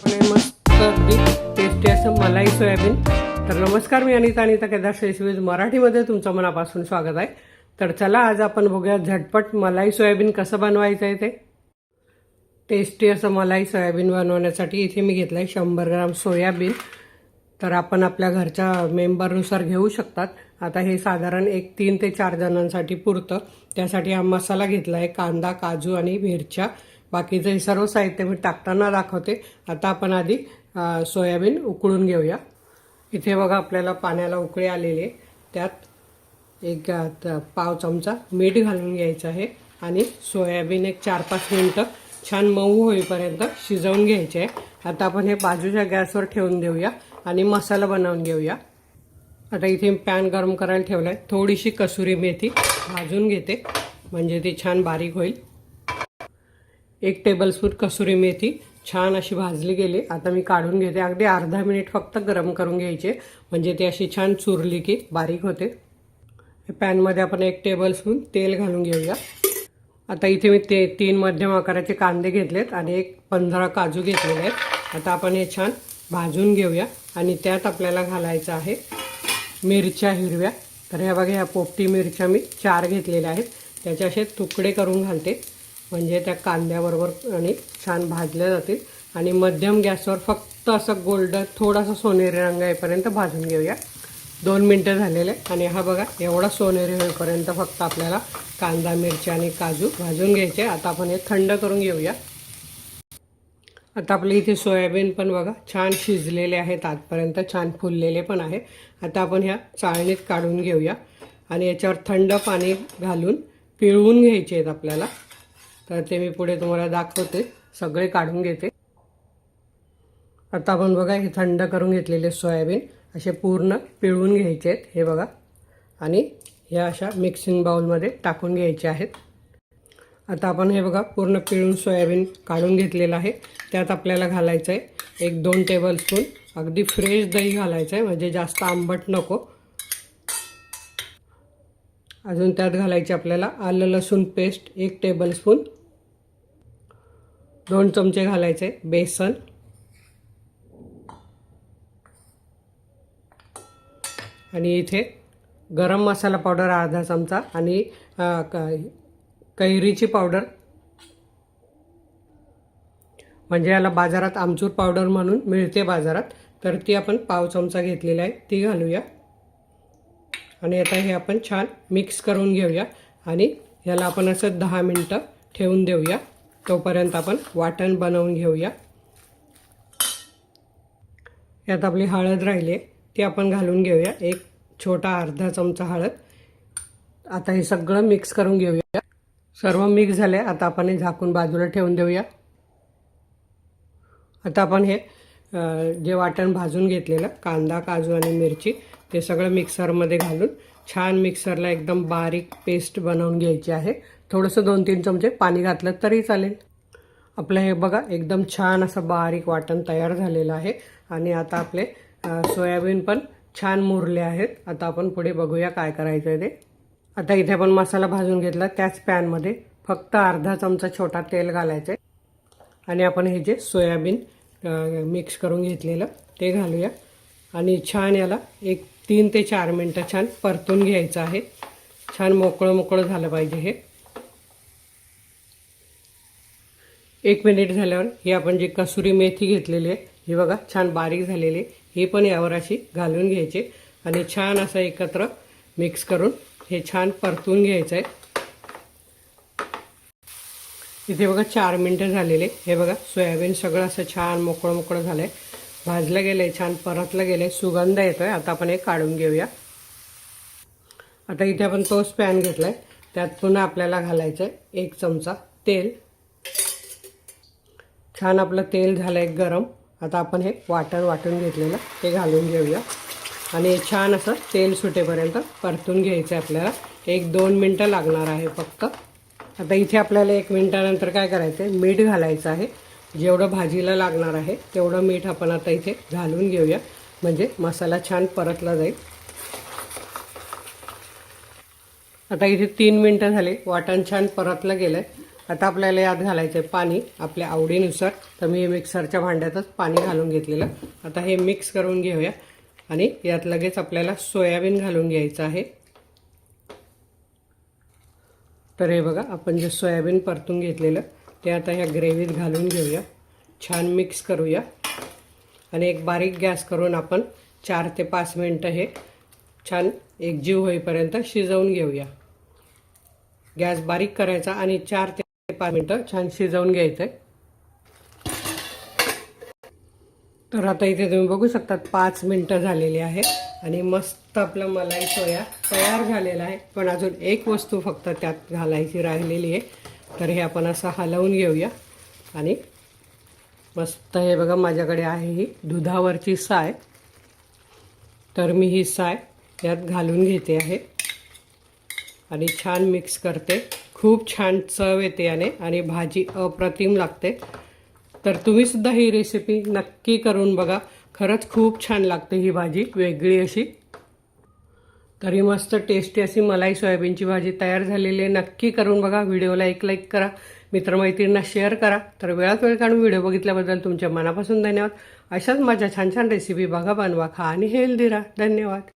मस्त big tasty असं मलाई सोयाबीन. तर नमस्कार मी अनिता अनिता केदार शेशवीज मराठीमध्ये तुमचं मनापासून स्वागत आहे. तर चला आज आपण बघूया झटपट मलाई सोयाबीन कसं बनवायचं आहे ते. टेस्टी असं मलाई सोयाबीन बनवण्यासाठी इथे मी घेतलं आहे शंभर ग्राम सोयाबीन. तर आपण आपल्या घरच्या मेंबरनुसार घेऊ शकतात. आता हे साधारण एक तीन ते चार जणांसाठी पुरतं. त्यासाठी हा मसाला घेतला आहे कांदा काजू आणि मिरच्या. बाकीचं हे सर्व साहित्य मी टाकताना दाखवते. आता आपण आधी सोयाबीन उकळून घेऊया. इथे बघा आपल्याला पाण्याला उकळी आलेली त्यात एक पाव चमचा मीठ घालून घ्यायचं आहे आणि सोयाबीन एक चार पाच मिनटं छान मऊ होईपर्यंत शिजवून घ्यायचे आहे. आता आपण हे बाजूच्या गॅसवर ठेवून देऊया आणि मसाला बनवून घेऊया. आता इथे पॅन गरम करायला ठेवला आहे थोडीशी कसुरी मेथी भाजून घेते. म्हणजे ती छान बारीक होईल. एक टेबलस्पून कसुरी मेथी. छान अशी भाजली गेली. आता मी काढून घेते. अगदी अर्धा मिनिट फक्त गरम करून घ्यायचे. म्हणजे ती अशी छान चुरली की बारीक होते. पॅनमध्ये आपण एक टेबलस्पून तेल घालून घेऊया. आता इथे मी ते तीन मध्यम आकाराचे कांदे घेतलेत आणि एक पंधरा काजू घेतलेले आहेत. आता आपण हे छान भाजून घेऊया. आणि त्यात आपल्याला घालायचं आहे मिरच्या हिरव्या. तर ह्या बघा ह्या पोपटी मिरच्या मी चार घेतलेल्या आहेत. त्याचे असे तुकडे करून घालते. म्हणजे त्या कांद्याबरोबर आणि छान भाजल्या जातील. आणि मध्यम गॅसवर फक्त असं गोल्डन थोडासा सोनेरी रंग येईपर्यंत भाजून घेऊया. दोन मिनटं झालेले आणि हा बघा एवढा सोनेरी होईपर्यंत फक्त आपल्याला कांदा मिरची आणि काजू भाजून घ्यायचे. आता आपण हे थंड करून घेऊया. आता आपले इथे सोयाबीन पण बघा छान शिजलेले आहेत आजपर्यंत छान फुललेले पण आहे. आता आपण ह्या चाळणीत काढून घेऊया. आणि याच्यावर थंड पाणी घालून पिळवून घ्यायचे आहेत आपल्याला. तर ते मी पुढे तुम्हाला दाखवते. सगळे काढून घेते. आता आपण बघा हे थंड करून घेतलेले सोयाबीन असे पूर्ण पिळून घ्यायचे आहेत. हे बघा. आणि ह्या अशा मिक्सिंग बाउलमध्ये टाकून घ्यायचे आहेत. आता आपण हे बघा पूर्ण पिळून सोयाबीन काढून घेतलेलं आहे. त्यात आपल्याला घालायचं आहे एक दोन टेबलस्पून अगदी फ्रेश दही घालायचं आहे म्हणजे जास्त आंबट नको. अजून त्यात घालायचे आपल्याला आलं लसूण पेस्ट एक टेबलस्पून दोन चमचे घालायचे बेसन. आणि इथे गरम मसाला पावडर अर्धा चमचा आणि कैरीची पावडर. म्हणजे याला बाजारात आमचूर पावडर म्हणून मिळते बाजारात तर ती आपण पाव चमचा घेतलेली आहे ती घालूया. आणि आता हे आपण छान मिक्स करून घेऊया आणि ह्याला आपण असं दहा मिनटं ठेवून देऊया. तोपर्यंत आपण वाटण बनवून घेऊया. यात आपली हळद राहिली आहे ती आपण घालून घेऊया. एक छोटा अर्धा चमचा हळद. आता हे सगळं मिक्स करून घेऊया. सर्व मिक्स झाले आता आपण हे झाकून बाजूला ठेवून देऊया. आता आपण हे जे वाटण भाजून घेतलेलं कांदा काजू आणि मिरची ते सगळं मिक्सरमध्ये घालून छान मिक्सरला एकदम बारीक पेस्ट बनवून घ्यायची आहे. थोडंसं दोन तीन चमचे पाणी घातलं तरी चालेल. आपलं हे बघा एकदम छान असं बारीक वाटण तयार झालेलं आहे. आणि आता आपले सोयाबीन पण छान मुरले आहेत. आता आपण पुढे बघूया काय करायचं आहे ते. आता इथे आपण मसाला भाजून घेतला. त्याच पॅनमध्ये फक्त अर्धा चमचा छोटा तेल घालायचं आहे आणि आपण हे जे सोयाबीन मिक्स करून घेतलेलं ते घालूया. आणि छान याला एक तीन ते चार मिनटं छान परतून घ्यायचं आहे. छान मोकळं मोकळं झालं पाहिजे हे. एक मिनिट झाल्यावर ही आपण जी कसुरी मेथी घेतलेली आहे ही बघा छान बारीक झालेली हे ही पण यावर अशी घालून घ्यायची आणि छान असं एकत्र मिक्स करून हे छान परतून घ्यायचं आहे. इथे बघा चार मिनटं झालेले हे बघा सोयाबीन सगळं असं छान मोकळं मोकळं झालंय. भाजलं गेलंय छान परतलं गेलंय. सुगंध येतोय. आता आपण हे काढून घेऊया. आता इथे आपण तोच पॅन घेतलाय. त्यात पुन्हा आपल्याला घालायचं आहे एक चमचा तेल. छान आपलं तेल झालं आहे गरम. आता आपण हे वाटण वाटून घेतलेलं ते घालून घेऊया. आणि छान असं तेल सुटेपर्यंत परतून घ्यायचं आहे आपल्याला. एक दोन मिनटं लागणार आहे फक्त. आता इथे आपल्याला एक मिनटानंतर काय करायचं आहे मीठ घालायचं आहे. जेवढं भाजीला लागणार आहे तेवढं मीठ आपण आता इथे घालून घेऊया. म्हणजे मसाला छान परतला जाईल. आता इथे तीन मिनटं झाले. वाटण छान परतलं गेलं आहे आता आपल्याला यात घालायचं आहे पाणी आपल्या आवडीनुसार. तर मी मिक्सरच्या भांड्यातच पाणी घालून घेतलेलं. आता हे मिक्स करून घेऊया. आणि यात लगेच आपल्याला सोयाबीन घालून घ्यायचं आहे. तर हे बघा आपण जे सोयाबीन परतून घेतलेलं ते आता ह्या ग्रेव्हीत घालून घेऊया. छान मिक्स करूया. आणि एक बारीक गॅस करून आपण चार ते पाच मिनटं हे छान एकजीव होईपर्यंत शिजवून घेऊया. गॅस बारीक करायचा आणि चार ते पाच मिनटं छान शिजवून घ्यायचं आहे तर आता इथे तुम्ही बघू शकता पाच मिनटं झालेली आहेत आणि मस्त आपलं मलाई सोया तयार झालेला आहे. पण अजून एक वस्तू फक्त त्यात घालायची राहिलेली आहे. तर हे आपण असं हलवून घेऊया. आणि मस्त हे बघा माझ्याकडे आहे ही दुधावरची साय. तर मी ही साय यात घालून घेते आहे. आणि छान मिक्स करते. खूप छान चव येते याने आणि भाजी अप्रतिम लागते. तर तुम्ही सुद्धा ही रेसिपी नक्की करून बघा. खरंच खूप छान लागते ही भाजी वेगळी अशी. तरी मस्त टेस्टी अशी मलाई सोयाबीनची भाजी तयार झालेली आहे. नक्की करून बघा. व्हिडिओला एक लाईक करा. मित्रमैत्रिणींना शेअर करा. तर वेळात वेळ काढून व्हिडिओ बघितल्याबद्दल तुमच्या मनापासून धन्यवाद. अशाच माझ्या छान छान रेसिपी बघा बनवा खा आणि हेल्दी राहा. धन्यवाद.